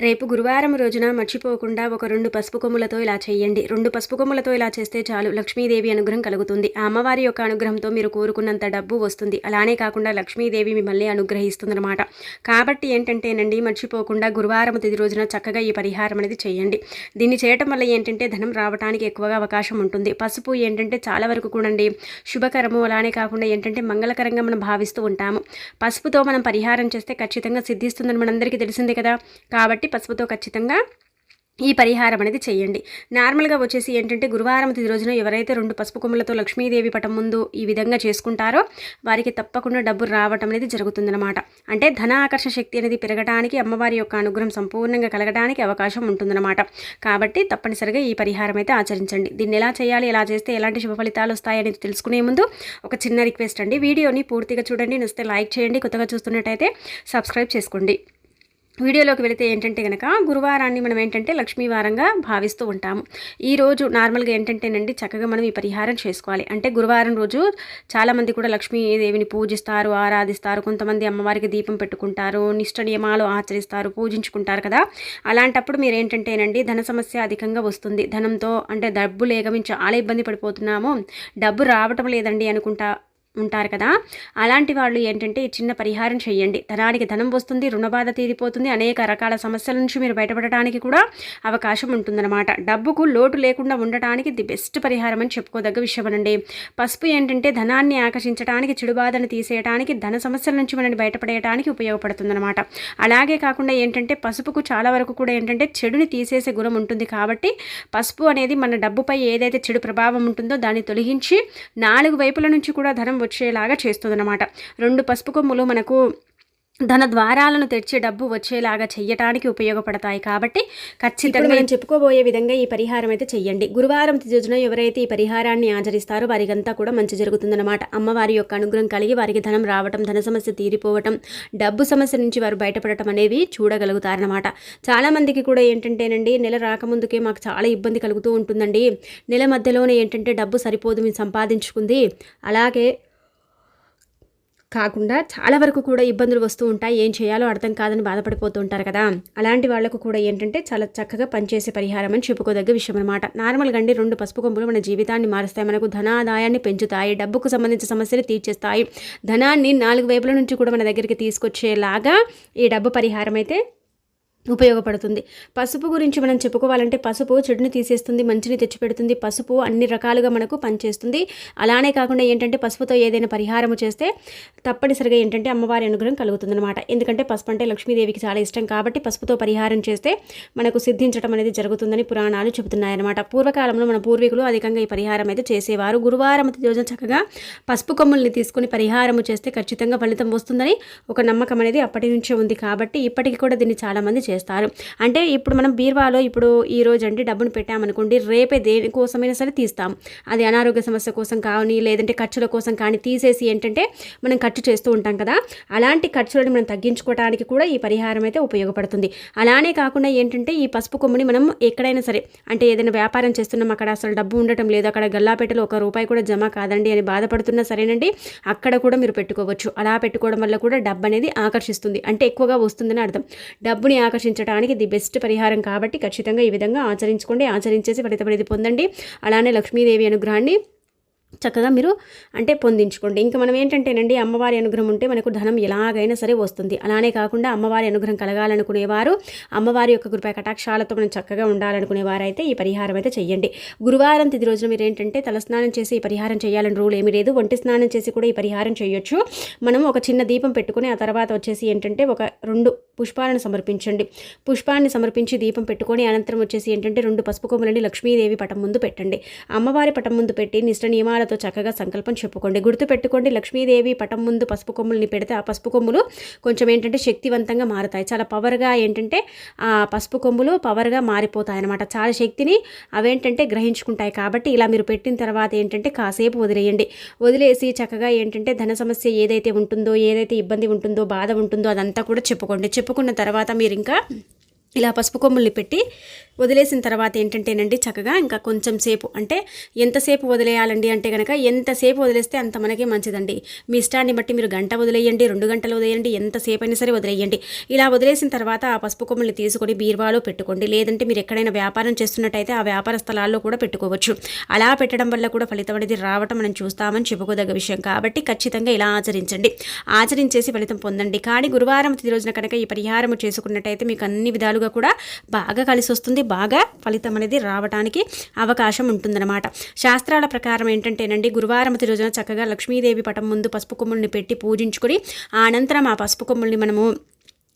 రేపు గురువారం రోజున మర్చిపోకుండా ఒక రెండు పసుపు కొమ్ములతో ఇలా చేయండి. రెండు పసుపు కొమ్ములతో ఇలా చేస్తే చాలు. లక్ష్మీదేవి అనుగ్రహం కలుగుతుంది. ఆ అమ్మవారి యొక్క అనుగ్రహంతో మీరు కోరుకున్నంత డబ్బు వస్తుంది. అలానే కాకుండా లక్ష్మీదేవి మిమ్మల్ని అనుగ్రహిస్తుందన్నమాట. కాబట్టి ఏంటంటేనండి మర్చిపోకుండా గురువారం తిది రోజున చక్కగా ఈ పరిహారం అనేది చేయండి. దీన్ని చేయటం వల్ల ఏంటంటే ధనం రావడానికి ఎక్కువగా అవకాశం ఉంటుంది. పసుపు ఏంటంటే చాలా వరకు కూడండి శుభకరము. అలానే కాకుండా ఏంటంటే మంగళకరంగా మనం భావిస్తూ ఉంటాము. పసుపుతో మనం పరిహారం చేస్తే ఖచ్చితంగా సిద్ధిస్తుందని మనందరికీ తెలిసిందే కదా. కాబట్టి పసుపుతో ఖచ్చితంగా ఈ పరిహారం అనేది చేయండి. నార్మల్గా వచ్చేసి ఏంటంటే గురువారం తిది రోజున ఎవరైతే రెండు పసుపు కొమ్మలతో లక్ష్మీదేవి పటం ముందు ఈ విధంగా చేసుకుంటారో వారికి తప్పకుండా డబ్బు రావటం అనేది జరుగుతుందన్నమాట. అంటే ధన ఆకర్షణ శక్తి అనేది పెరగడానికి అమ్మవారి యొక్క అనుగ్రహం సంపూర్ణంగా కలగడానికి అవకాశం ఉంటుందన్నమాట. కాబట్టి తప్పనిసరిగా ఈ పరిహారం అయితే ఆచరించండి. దీన్ని ఎలా చేయాలి ఎలా చేస్తే ఎలాంటి శుభ ఫలితాలు వస్తాయనేది తెలుసుకునే ముందు ఒక చిన్న రిక్వెస్ట్ అండి. వీడియోని పూర్తిగా చూడండి నచ్చితే లైక్ చేయండి కొత్తగా చూస్తున్నట్టయితే సబ్స్క్రైబ్ చేసుకోండి. వీడియోలోకి వెళితే ఏంటంటే కనుక గురువారాన్ని మనం ఏంటంటే లక్ష్మీవారంగా భావిస్తూ ఉంటాము. ఈరోజు నార్మల్గా ఏంటంటేనండి చక్కగా మనం ఈ పరిహారం చేసుకోవాలి. అంటే గురువారం రోజు చాలామంది కూడా లక్ష్మీదేవిని పూజిస్తారు ఆరాధిస్తారు. కొంతమంది అమ్మవారికి దీపం పెట్టుకుంటారు నిష్ట నియమాలు ఆచరిస్తారు పూజించుకుంటారు కదా. అలాంటప్పుడు మీరు ఏంటంటేనండి ధన సమస్య అధికంగా వస్తుంది. ధనంతో అంటే డబ్బు లేక చాలా ఇబ్బంది పడిపోతున్నాము. డబ్బు రావటం లేదండి అనుకుంటా ఉంటారు కదా. అలాంటి వాళ్ళు ఏంటంటే ఈ చిన్న పరిహారం చేయండి. ధనానికి ధనం వస్తుంది రుణబాధ తీరిపోతుంది అనేక రకాల సమస్యల నుంచి మీరు బయటపడటానికి కూడా అవకాశం ఉంటుందన్నమాట. డబ్బుకు లోటు లేకుండా ఉండటానికి ది బెస్ట్ పరిహారం అని చెప్పుకోదగ్గ విషయం అనండి. పసుపు ఏంటంటే ధనాన్ని ఆకర్షించడానికి చెడు బాధను తీసేయడానికి ధన సమస్యల నుంచి మనని బయటపడేయడానికి ఉపయోగపడుతుందన్నమాట. అలాగే కాకుండా ఏంటంటే పసుపుకు చాలా వరకు కూడా ఏంటంటే చెడుని తీసేసే గుణం ఉంటుంది కాబట్టి పసుపు అనేది మన డబ్బుపై ఏదైతే చెడు ప్రభావం ఉంటుందో దాన్ని తొలగించి నాలుగు వైపుల నుంచి కూడా ధనం వచ్చేలాగా చేస్తుందన్నమాట. రెండు పసుపు కొమ్ములు మనకు ధన ద్వారాలను తెచ్చే డబ్బు వచ్చేలాగా చెయ్యటానికి ఉపయోగపడతాయి కాబట్టి ఖచ్చితంగా మనం చెప్పుకోబోయే విధంగా ఈ పరిహారం అయితే చెయ్యండి. గురువారం రోజున ఎవరైతే ఈ పరిహారాన్ని ఆచరిస్తారో వారికంతా కూడా మంచి జరుగుతుందన్నమాట. అమ్మవారి యొక్క అనుగ్రహం కలిగి వారికి ధనం రావటం ధన సమస్య తీరిపోవటం డబ్బు సమస్య నుంచి వారు బయటపడటం అనేవి చూడగలుగుతారనమాట చాలామందికి కూడా ఏంటంటేనండి నెల రాకముందుకే మాకు చాలా ఇబ్బంది కలుగుతూ ఉంటుందండి. నెల మధ్యలోనే ఏంటంటే డబ్బు సరిపోదు మేము సంపాదించుకుంది. అలాగే కాకుండా చాలా వరకు కూడా ఇబ్బందులు వస్తూ ఉంటాయి. ఏం చేయాలో అర్థం కాదని బాధపడిపోతూ ఉంటారు కదా. అలాంటి వాళ్ళకు కూడా ఏంటంటే చాలా చక్కగా పనిచేసే పరిహారం అని చెప్పుకోదగ్గ విషయం అనమాట నార్మల్గా అండి రెండు పసుపు కొమ్ములు మన జీవితాన్ని మారుస్తాయి. మనకు ధనాదాయాన్ని పెంచుతాయి. డబ్బుకు సంబంధించిన సమస్యలు తీర్చేస్తాయి. ధనాన్ని నాలుగు వైపుల నుంచి కూడా మన దగ్గరికి తీసుకొచ్చేలాగా ఈ డబ్బు పరిహారం అయితే ఉపయోగపడుతుంది. పసుపు గురించి మనం చెప్పుకోవాలంటే పసుపు చెడుని తీసేస్తుంది మంచిని తెచ్చిపెడుతుంది. పసుపు అన్ని రకాలుగా మనకు పనిచేస్తుంది. అలానే కాకుండా ఏంటంటే పసుపుతో ఏదైనా పరిహారం చేస్తే తప్పనిసరిగా ఏంటంటే అమ్మవారి అనుగ్రహం కలుగుతుందనమాట ఎందుకంటే పసుపు అంటే లక్ష్మీదేవికి చాలా ఇష్టం కాబట్టి పసుపుతో పరిహారం చేస్తే మనకు సిద్ధించడం అనేది జరుగుతుందని పురాణాలు చెబుతున్నాయన్నమాట. పూర్వకాలంలో మన పూర్వీకులు అధికంగా ఈ పరిహారం అయితే చేసేవారు. గురువారం రోజున చక్కగా పసుపు కొమ్ముల్ని తీసుకుని పరిహారము చేస్తే ఖచ్చితంగా ఫలితం వస్తుందని ఒక నమ్మకం అనేది అప్పటి నుంచే ఉంది కాబట్టి ఇప్పటికీ కూడా దీన్ని చాలామంది చేస్తారు. చేస్తారు. అంటే ఇప్పుడు మనం బీర్వాలో ఇప్పుడు ఈ రోజు అంటే డబ్బును పెట్టామనుకోండి రేపే దేనికోసమైనా సరే తీస్తాం. అది అనారోగ్య సమస్య కోసం కానీ లేదంటే ఖర్చుల కోసం కానీ తీసేసి ఏంటంటే మనం ఖర్చు చేస్తూ ఉంటాం కదా. అలాంటి ఖర్చులను మనం తగ్గించుకోవడానికి కూడా ఈ పరిహారం అయితే ఉపయోగపడుతుంది. అలానే కాకుండా ఏంటంటే ఈ పసుపు కొమ్ముని మనం ఎక్కడైనా సరే అంటే ఏదైనా వ్యాపారం చేస్తున్నాం అక్కడ అసలు డబ్బు ఉండటం లేదు అక్కడ గల్లాపేటలో ఒక రూపాయి కూడా జమ కాదండి అని బాధపడుతున్నా సరేనండి అక్కడ కూడా మీరు పెట్టుకోవచ్చు. అలా పెట్టుకోవడం వల్ల కూడా డబ్బు అనేది ఆకర్షిస్తుంది. అంటే ఎక్కువగా వస్తుందని అర్థం. డబ్బుని ఆకర్షి ఆకర్షించడానికి ది బెస్ట్ పరిహారం కాబట్టి ఖచ్చితంగా ఈ విధంగా ఆచరించుకోండి. ఆచరించేసి ఫలితం పొందండి. అలానే లక్ష్మీదేవి అనుగ్రహాన్ని చక్కగా మీరు అంటే పొందించుకోండి. ఇంకా మనం ఏంటంటేనండి అమ్మవారి అనుగ్రహం ఉంటే మనకు ధనం ఎలాగైనా సరే వస్తుంది. అలానే కాకుండా అమ్మవారి అనుగ్రహం కలగాలనుకునేవారు అమ్మవారి యొక్క కృపా కటాక్షాలతో మనం చక్కగా ఉండాలనుకునేవారైతే ఈ పరిహారం అయితే చెయ్యండి. గురువారం తిది రోజున మీరు ఏంటంటే తలస్నానం చేసి ఈ పరిహారం చేయాలని రూల్ ఏమీ లేదు. ఒంటి స్నానం చేసి కూడా ఈ పరిహారం చేయొచ్చు. మనం ఒక చిన్న దీపం పెట్టుకుని ఆ తర్వాత వచ్చేసి ఏంటంటే ఒక రెండు పుష్పాలను సమర్పించండి. పుష్పాన్ని సమర్పించి దీపం పెట్టుకొని అనంతరం వచ్చేసి ఏంటంటే రెండు పసుపు కొమ్ములని లక్ష్మీదేవి పటం ముందు పెట్టండి. అమ్మవారి పటం ముందు పెట్టి నిష్ట నియమాల నామాలతో చక్కగా సంకల్పం చెప్పుకోండి. గుర్తు పెట్టుకోండి లక్ష్మీదేవి పటం ముందు పసుపు కొమ్ములని పెడితే ఆ పసుపు కొమ్ములు కొంచెం ఏంటంటే శక్తివంతంగా మారుతాయి. చాలా పవర్గా ఏంటంటే ఆ పసుపు కొమ్ములు పవర్గా మారిపోతాయి అనమాట చాలా శక్తిని అవేంటంటే గ్రహించుకుంటాయి కాబట్టి ఇలా మీరు పెట్టిన తర్వాత ఏంటంటే కాసేపు వదిలేయండి. వదిలేసి చక్కగా ఏంటంటే ధన సమస్య ఏదైతే ఉంటుందో ఏదైతే ఇబ్బంది ఉంటుందో బాధ ఉంటుందో అదంతా కూడా చెప్పుకోండి. చెప్పుకున్న తర్వాత మీరు ఇంకా ఇలా పసుపు కొమ్ముల్ని పెట్టి వదిలేసిన తర్వాత ఏంటంటేనండి చక్కగా ఇంకా కొంచెం సేపు అంటే ఎంతసేపు వదిలేయాలండి అంటే కనుక ఎంతసేపు వదిలేస్తే అంత మనకి మంచిదండి. మీ ఇష్టాన్ని బట్టి మీరు గంట వదిలేయండి రెండు గంటలు వదిలేయండి ఎంతసేపు అయినా సరే వదిలేయండి. ఇలా వదిలేసిన తర్వాత ఆ పసుపు కొమ్ముల్ని తీసుకొని బీరువాలో పెట్టుకోండి. లేదంటే మీరు ఎక్కడైనా వ్యాపారం చేస్తున్నట్టయితే ఆ వ్యాపార స్థలాల్లో కూడా పెట్టుకోవచ్చు. అలా పెట్టడం వల్ల కూడా ఫలితం అనేది రావటం మనం చూస్తామని చెప్పుకోదగ్గ విషయం. కాబట్టి ఖచ్చితంగా ఇలా ఆచరించండి. ఆచరించేసి ఫలితం పొందండి. కానీ గురువారం తిది రోజున కనుక ఈ పరిహారం చేసుకున్నట్టయితే మీకు అన్ని విధాలు విధాలుగా కూడా బాగా కలిసి వస్తుంది బాగా ఫలితం అనేది రావడానికి అవకాశం ఉంటుందన్నమాట. శాస్త్రాల ప్రకారం ఏంటంటేనండి గురువారం రోజున చక్కగా లక్ష్మీదేవి పటం ముందు పసుపు కొమ్ముల్ని పెట్టి పూజించుకొని అనంతరం ఆ పసుపు కొమ్ముల్ని మనము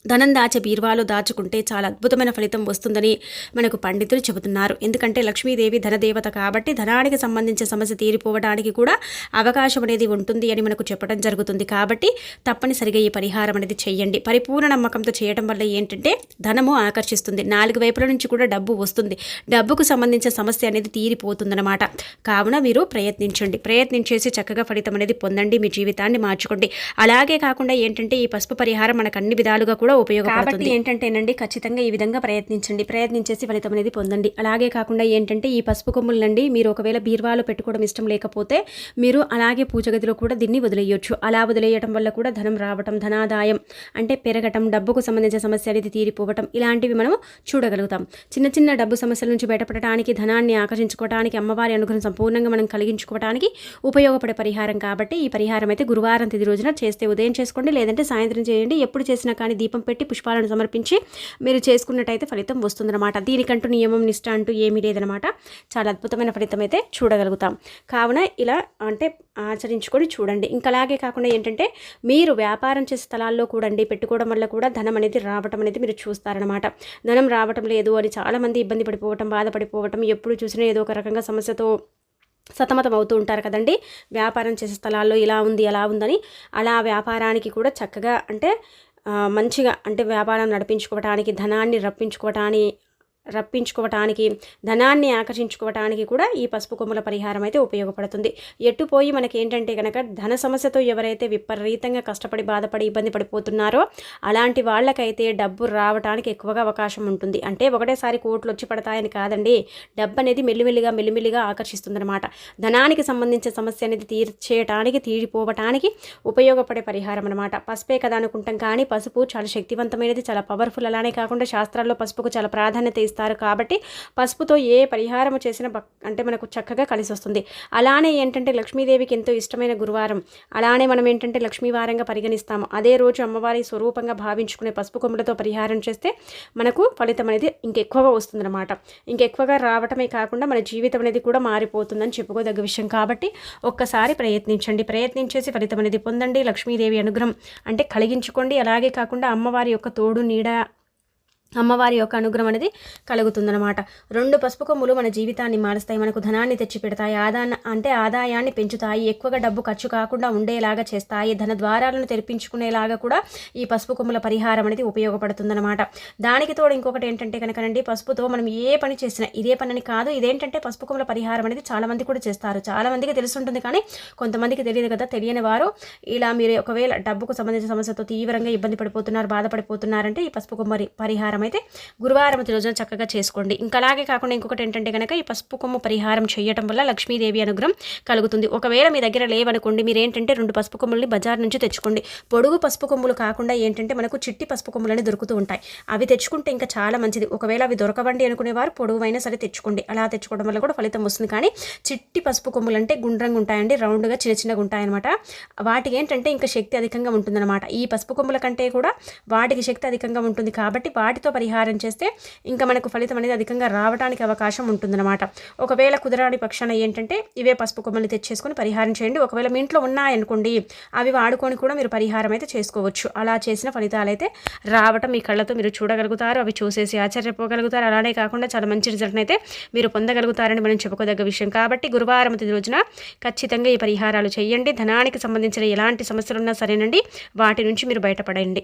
ధనం దాచే బీర్వాలో దాచుకుంటే చాలా అద్భుతమైన ఫలితం వస్తుందని మనకు పండితులు చెబుతున్నారు. ఎందుకంటే లక్ష్మీదేవి ధనదేవత కాబట్టి ధనానికి సంబంధించిన సమస్య తీరిపోవడానికి కూడా అవకాశం అనేది ఉంటుంది అని మనకు చెప్పడం జరుగుతుంది. కాబట్టి తప్పనిసరిగా ఈ పరిహారం అనేది చేయండి. పరిపూర్ణ నమ్మకంతో చేయడం వల్ల ఏంటంటే ధనము ఆకర్షిస్తుంది. నాలుగు వైపుల నుంచి కూడా డబ్బు వస్తుంది. డబ్బుకు సంబంధించిన సమస్య అనేది తీరిపోతుందన్నమాట. కావున మీరు ప్రయత్నించండి. ప్రయత్నించేసి చక్కగా ఫలితం అనేది పొందండి. మీ జీవితాన్ని మార్చుకోండి. అలాగే కాకుండా ఏంటంటే ఈ పసుపు పరిహారం మనకు అన్ని విధాలుగా కూడా కూడా ఉపయోగపడుతుంది. ఏంటంటేనండి ఖచ్చితంగా ఈ విధంగా ప్రయత్నించండి. ప్రయత్నించేసి ఫలితం అనేది పొందండి. అలాగే కాకుండా ఏంటంటే ఈ పసుపు కొమ్ములండి మీరు ఒకవేళ బీర్వాలో పెట్టుకోవడం ఇష్టం లేకపోతే మీరు అలాగే పూజ గదిలో కూడా దీన్ని వదిలేయొచ్చు. అలా వదిలేయటం వల్ల కూడా ధనం రావటం ధనాదాయం అంటే పెరగటం డబ్బుకు సంబంధించిన సమస్య అనేది తీరిపోవటం ఇలాంటివి మనం చూడగలుగుతాం. చిన్న చిన్న డబ్బు సమస్యల నుంచి బయటపడటానికి ధనాన్ని ఆకర్షించుకోవడానికి అమ్మవారి అనుగ్రహం సంపూర్ణంగా మనం కలిగించుకోవడానికి ఉపయోగపడే పరిహారం కాబట్టి ఈ పరిహారం అయితే గురువారం తిది రోజున చేస్తే ఉదయం చేసుకోండి లేదంటే సాయంత్రం చేయండి. ఎప్పుడు చేసినా కానీ దీపం దీపం పెట్టి పుష్పాలను సమర్పించి మీరు చేసుకున్నట్టయితే ఫలితం వస్తుందన్నమాట. దీనికంటూ నియమం నిష్ట అంటూ ఏమీ లేదనమాట చాలా అద్భుతమైన ఫలితం అయితే చూడగలుగుతాం. కావున ఇలా అంటే ఆచరించుకొని చూడండి. ఇంకా అలాగే కాకుండా ఏంటంటే మీరు వ్యాపారం చేసే స్థలాల్లో కూడా అండి పెట్టుకోవడం వల్ల కూడా ధనం అనేది రావటం అనేది మీరు చూస్తారనమాట ధనం రావటం లేదు అని చాలామంది ఇబ్బంది పడిపోవటం బాధపడిపోవటం ఎప్పుడు చూసినా ఏదో ఒక రకంగా సమస్యతో సతమతం అవుతూ ఉంటారు కదండి. వ్యాపారం చేసే స్థలాల్లో ఇలా ఉంది అలా ఉందని అలా వ్యాపారానికి కూడా చక్కగా అంటే మంచిగా అంటే వ్యాపారం నడిపించుకోవటానికి ధనాన్ని రప్పించుకోవటానికి రప్పించుకోవటానికి ధనాన్ని ఆకర్షించుకోవటానికి కూడా ఈ పసుపు కొమ్ముల పరిహారం అయితే ఉపయోగపడుతుంది. ఎట్టుపోయి మనకి ఏంటంటే కనుక ధన సమస్యతో ఎవరైతే విపరీతంగా కష్టపడి బాధపడి ఇబ్బంది పడిపోతున్నారో అలాంటి వాళ్ళకైతే డబ్బు రావడానికి ఎక్కువగా అవకాశం ఉంటుంది. అంటే ఒకటేసారి కోట్లు వచ్చి పడతాయని కాదండి డబ్బు అనేది మెల్లిమెల్లిగా మెల్లిమెల్లిగా ఆకర్షిస్తుందన్నమాట. ధనానికి సంబంధించిన సమస్య అనేది తీర్చేయటానికి తీరిపోవటానికి ఉపయోగపడే పరిహారం అనమాట పసుపే కదా అనుకుంటాం కానీ పసుపు చాలా శక్తివంతమైనది చాలా పవర్ఫుల్ అలానే కాకుండా శాస్త్రాల్లో పసుపుకు చాలా ప్రాధాన్యత ఇస్తారు కాబట్టి పసుపుతో ఏ పరిహారం చేసినా అంటే మనకు చక్కగా కలిసి వస్తుంది అలానే ఏంటంటే లక్ష్మీదేవికి ఎంతో ఇష్టమైన గురువారం. అలానే మనం ఏంటంటే లక్ష్మీవారంగా పరిగణిస్తాము. అదే రోజు అమ్మవారి స్వరూపంగా భావించుకునే పసుపు కొమ్ములతో పరిహారం చేస్తే మనకు ఫలితం అనేది ఇంకెక్కువగా వస్తుందన్నమాట. ఇంకెక్కువగా రావటమే కాకుండా మన జీవితం అనేది కూడా మారిపోతుందని చెప్పుకోదగ్గ విషయం కాబట్టి ఒక్కసారి ప్రయత్నించండి. ప్రయత్నించేసి ఫలితం అనేది పొందండి. లక్ష్మీదేవి అనుగ్రహం అంటే కలిగించుకోండి. అలాగే కాకుండా అమ్మవారి యొక్క తోడు నీడ అమ్మవారి యొక్క అనుగ్రహం అనేది కలుగుతుందన్నమాట. రెండు పసుపు కొమ్ములు మన జీవితాన్ని మారుస్తాయి మనకు ధనాన్ని తెచ్చిపెడతాయి ఆదా అంటే ఆదాయాన్ని పెంచుతాయి ఎక్కువగా డబ్బు ఖర్చు కాకుండా ఉండేలాగా చేస్తాయి ధన ద్వారాలను తెరిపించుకునేలాగా కూడా ఈ పసుపు కొమ్ముల పరిహారం అనేది ఉపయోగపడుతుందన్నమాట. దానికి తోడు ఇంకొకటి ఏంటంటే కనుకనండి పసుపుతో మనం ఏ పని చేసినా ఇదే పని అని కాదు ఇదేంటంటే పసుపు కొమ్ముల పరిహారం అనేది చాలామంది కూడా చేస్తారు. చాలామందికి తెలుసుంటుంది కానీ కొంతమందికి తెలియదు కదా తెలియని వారు ఇలా మీరు ఒకవేళ డబ్బుకు సంబంధించిన సమస్యతో తీవ్రంగా ఇబ్బంది పడిపోతున్నారు బాధపడిపోతున్నారంటే ఈ పసుపు కొమ్మరి పరిహారం పరిహారం అయితే గురువారం రోజున చక్కగా చేసుకోండి. ఇంకా అలాగే కాకుండా ఇంకొకటి ఏంటంటే కనుక ఈ పసుపు కొమ్ము పరిహారం చేయటం వల్ల లక్ష్మీదేవి అనుగ్రహం కలుగుతుంది. ఒకవేళ మీ దగ్గర లేవనుకోండి మీరు ఏంటంటే రెండు పసుపు కొమ్ముల్ని బజార్ నుంచి తెచ్చుకోండి. పొడుగు పసుపు కొమ్ములు కాకుండా ఏంటంటే మనకు చిట్టి పసుపు కొమ్ములని దొరుకుతూ ఉంటాయి. అవి తెచ్చుకుంటే ఇంకా చాలా మంచిది. ఒకవేళ అవి దొరకవండి అనుకునేవారు పొడవువైనా సరే తెచ్చుకోండి. అలా తెచ్చుకోవడం వల్ల కూడా ఫలితం వస్తుంది. కానీ చిట్టి పసుపు కొమ్ములు అంటే గుండ్రంగా ఉంటాయండి. రౌండ్గా చిన్న చిన్నగా ఉంటాయన్నమాట. వాటికి ఏంటంటే ఇంకా శక్తి అధికంగా ఉంటుందన్నమాట. ఈ పసుపు కొమ్ముల కంటే కూడా వాటికి శక్తి అధికంగా ఉంటుంది కాబట్టి వాటితో పరిహారం చేస్తే ఇంకా మనకు ఫలితం అనేది అధికంగా రావడానికి అవకాశం ఉంటుందన్నమాట. ఒకవేళ కుదరాని పక్షాన ఏంటంటే ఇవే పసుపు కొమ్మలు తెచ్చేసుకొని పరిహారం చేయండి. ఒకవేళ మీ ఇంట్లో ఉన్నాయనుకోండి అవి వాడుకొని కూడా మీరు పరిహారం అయితే చేసుకోవచ్చు. అలా చేసిన ఫలితాలు అయితే రావటం మీ కళ్ళతో మీరు చూడగలుగుతారు అవి చూసేసి ఆశ్చర్యపోగలుగుతారు. అలానే కాకుండా చాలా మంచి రిజల్ట్ అయితే మీరు పొందగలుగుతారని మనం చెప్పుకోదగ్గ విషయం. కాబట్టి గురువారం రోజున ఖచ్చితంగా ఈ పరిహారాలు చేయండి. ధనానికి సంబంధించిన ఎలాంటి సమస్యలు ఉన్నా సరేనండి. వాటి నుంచి మీరు బయటపడండి.